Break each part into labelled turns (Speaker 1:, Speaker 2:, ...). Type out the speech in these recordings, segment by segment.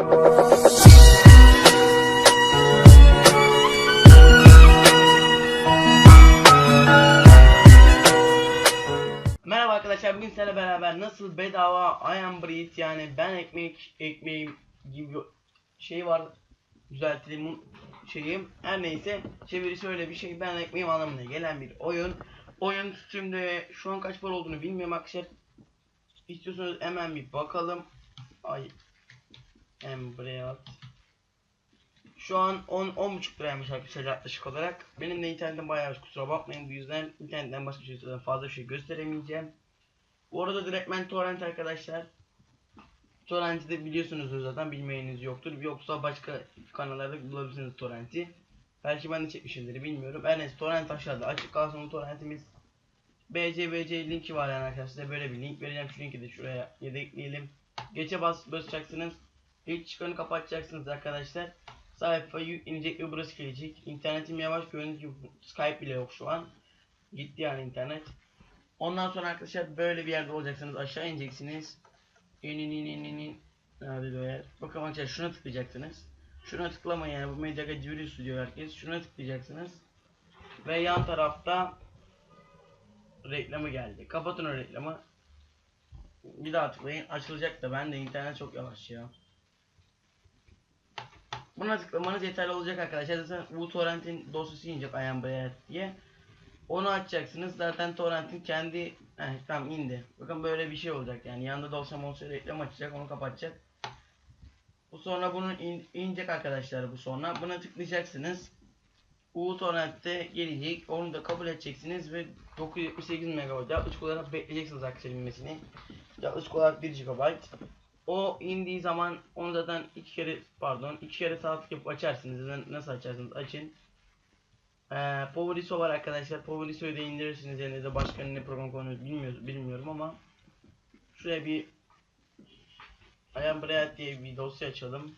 Speaker 1: Merhaba arkadaşlar bugün sizlerle beraber nasıl bedava I am breed yani ben ekmek ekmeğim gibi şey var düzeltelim şeyim. Her neyse çevirisi öyle bir şey ben ekmeğim anlamına gelen bir oyun. Oyun Steam'de şu an kaç para olduğunu bilmiyorum arkadaşlar. İstiyorsanız hemen bir bakalım. Ay Embreat şu an 10 10.5 liraymış arkadaşlar yaklaşık olarak. Benim de internetim bayağı az, kusura bakmayın bu yüzden internetten başka bir şeyden fazla şey gösteremeyeceğim. Bu arada direktmen torrent arkadaşlar. Torrent'i de biliyorsunuz zaten bilmeyeniz yoktur. Yoksa başka kanallarda bulabilirsiniz torrent'i. Belki ben de çekmişimdir bilmiyorum. Her neyse torrent aşağıda açık kalsın torrentimiz. BCBC linki var yani arkadaşlar size böyle bir link vereceğim. Şu linki de şuraya yedekleyelim. Geçe bas basacaksınız. İlk çıkanı kapatacaksınız arkadaşlar. Sayfayı yüklenecek ve burası gelecek. İnternetim yavaş gördüğünüz gibi Skype bile yok şu an. Gitti yani internet. Ondan sonra arkadaşlar böyle bir yerde olacaksınız. Aşağı ineceksiniz. İn in in in in in. Nerede o yer? Bakın arkadaşlar şuna tıklayacaksınız. Şuna tıklamayın yani bu Mediaga Julius diyor herkes. Şuna tıklayacaksınız. Ve yan tarafta reklamı geldi. Kapatın o reklamı. Bir daha tıklayın. Açılacak da ben de internet çok yavaş ya. Buna tıklamanız yeterli olacak arkadaşlar. Zaten bu torrentin dosyası inecek IamBR diye. Onu açacaksınız. Zaten torrentin kendi Heh, tamam indi. Bakın böyle bir şey olacak yani. Yanında dosya mosya reklam açacak. Onu kapatacak. Bu sonra bunun in, inecek arkadaşlar bu sonra. Buna tıklayacaksınız. U torrentte gelecek. Onu da kabul edeceksiniz ve 978 MB yaklaşık olarak bekleyeceksiniz arkadaşlar inmesini. Yaklaşık olarak 1 GB. O indiği zaman onu zaten iki kere pardon iki kere sağ tık yapıp açarsınız. Nasıl açarsınız açın. Ee, Poveriso var arkadaşlar. Poveriso'yu da indirirsiniz. Elinizde başka ne program kullanıyoruz bilmiyoruz, bilmiyorum ama şuraya bir I am Brad diye bir dosya açalım.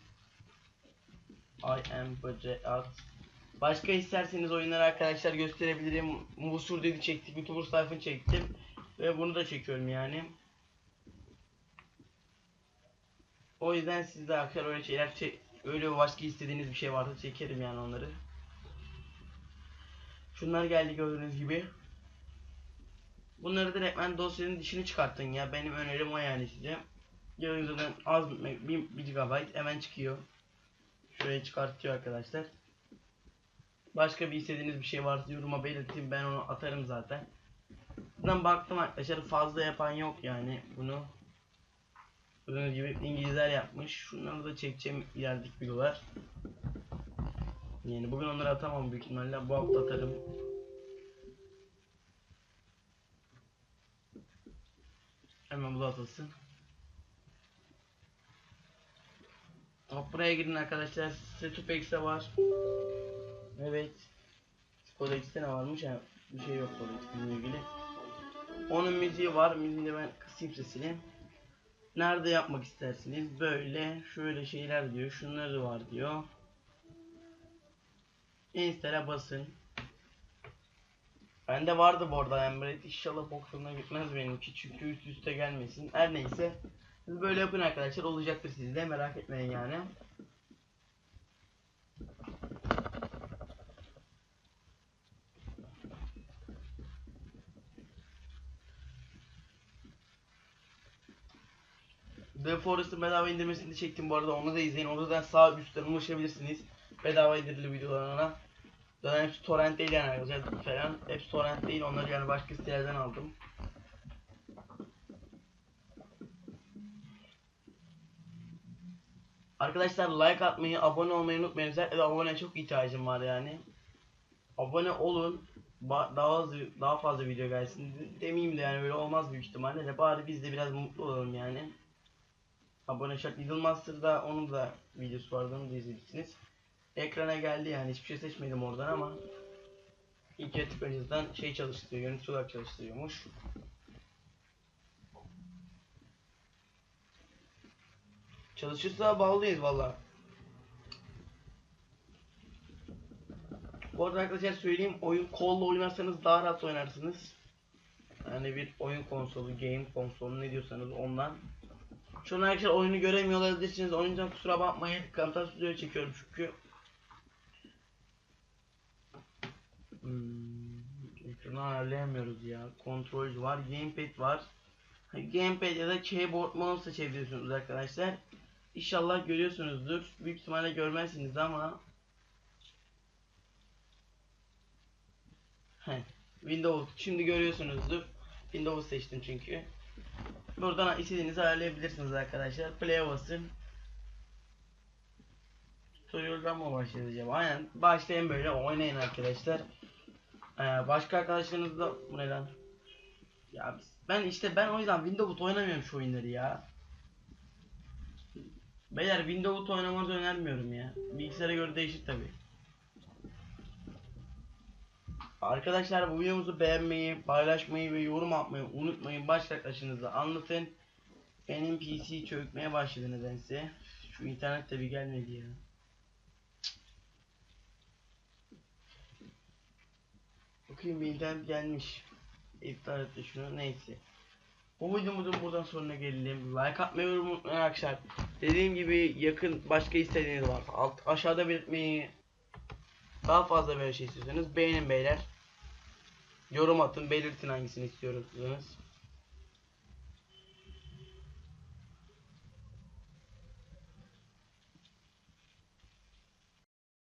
Speaker 1: I am Brad. Başka isterseniz oyunları arkadaşlar gösterebilirim. Musur dedi çektik. YouTuber sayfını çektim. Ve bunu da çekiyorum yani. O yüzden siz de arkadaşlar öyle şeyler çek öyle başka istediğiniz bir şey varsa çekerim yani onları. Şunlar geldi gördüğünüz gibi. Bunları direkt ben dosyanın dışını çıkartın ya. Benim önerim o yani size. Gördüğünüz az bir, 1 GB hemen çıkıyor. Şuraya çıkartıyor arkadaşlar. Başka bir istediğiniz bir şey varsa yoruma belirtin ben onu atarım zaten. Buradan baktım arkadaşlar fazla yapan yok yani bunu. Gördüğünüz gibi İngilizler yapmış. Şunları da çekeceğim ilerdik videolar. Yani bugün onları atamam büyük ihtimalle. Bu hafta atarım. Hemen bu da atılsın. Hop buraya girin arkadaşlar. Setup X'e var. Evet. Skoda X'te ne varmış? Yani bir şey yok Skoda X'le ilgili. Onun müziği var. Müziğini de ben kısayım sesini. Nerede yapmak istersiniz? Böyle, şöyle şeyler diyor. Şunları var diyor. Insta'ya basın. Bende vardı bu arada Emret. İnşallah boksundan gitmez benimki. Çünkü üst üste gelmesin. Her neyse. Siz böyle yapın arkadaşlar. Olacaktır sizde. Merak etmeyin yani. The Forest'ın bedava indirmesini çektim bu arada onu da izleyin. Orada da sağ üstten ulaşabilirsiniz. Bedava indirili videolarına. Zaten hepsi torrent değil yani arkadaşlar falan. Hepsi torrent değil onları yani başka sitelerden aldım. Arkadaşlar like atmayı, abone olmayı unutmayın. Özellikle de abone çok ihtiyacım var yani. Abone olun. Daha az, daha fazla video gelsin. Demeyeyim de yani öyle olmaz büyük ihtimalle de bari biz de biraz mutlu olalım yani. Abone şart Little Master'da onun da videosu vardı onu da izleyebilirsiniz. Ekrana geldi yani hiçbir şey seçmedim oradan ama ilk kere tıklayıcıdan şey çalıştırıyor, görüntü olarak çalıştırıyormuş. Çalışırsa bağlıyız valla. Bu arada arkadaşlar söyleyeyim oyun kolla oynarsanız daha rahat oynarsınız. Yani bir oyun konsolu, game konsolu ne diyorsanız ondan Şu an arkadaşlar oyunu göremiyor olabilirsiniz. Onun için kusura bakmayın. Kamta stüdyoya çekiyorum çünkü. Hmm, ekranı ayarlayamıyoruz ya. Kontrol var, gamepad var. Gamepad ya da keyboard mouse seçebiliyorsunuz arkadaşlar. İnşallah görüyorsunuzdur. Büyük ihtimalle görmezsiniz ama Windows şimdi görüyorsunuzdur. Windows seçtim çünkü. Buradan istediğinizi ayarlayabilirsiniz arkadaşlar. Play'e basın. Tutorial'dan mı başlayacağız acaba? Aynen. Başlayın böyle oynayın arkadaşlar. Ee, başka arkadaşlarınız da bu ne lan? Ya ben işte ben o yüzden Windows oynamıyorum şu oyunları ya. Beyler Windows oynamanızı önermiyorum ya. Bilgisayara göre değişir tabi. Arkadaşlar bu videomuzu beğenmeyi, paylaşmayı ve yorum atmayı unutmayın. Arkadaşınıza anlatın. Benim PC çökmeye başladı nedense. Şu internet bir gelmedi ya. Bakayım bir internet gelmiş. İptal etti şunu neyse. Bu videomuzun buradan sonuna gelelim. Like atmayı unutmayın arkadaşlar. Dediğim gibi yakın başka istediğiniz var. Alt, aşağıda belirtmeyi daha fazla böyle şey istiyorsanız beğenin beyler. Yorum atın belirtin hangisini istiyorsunuz.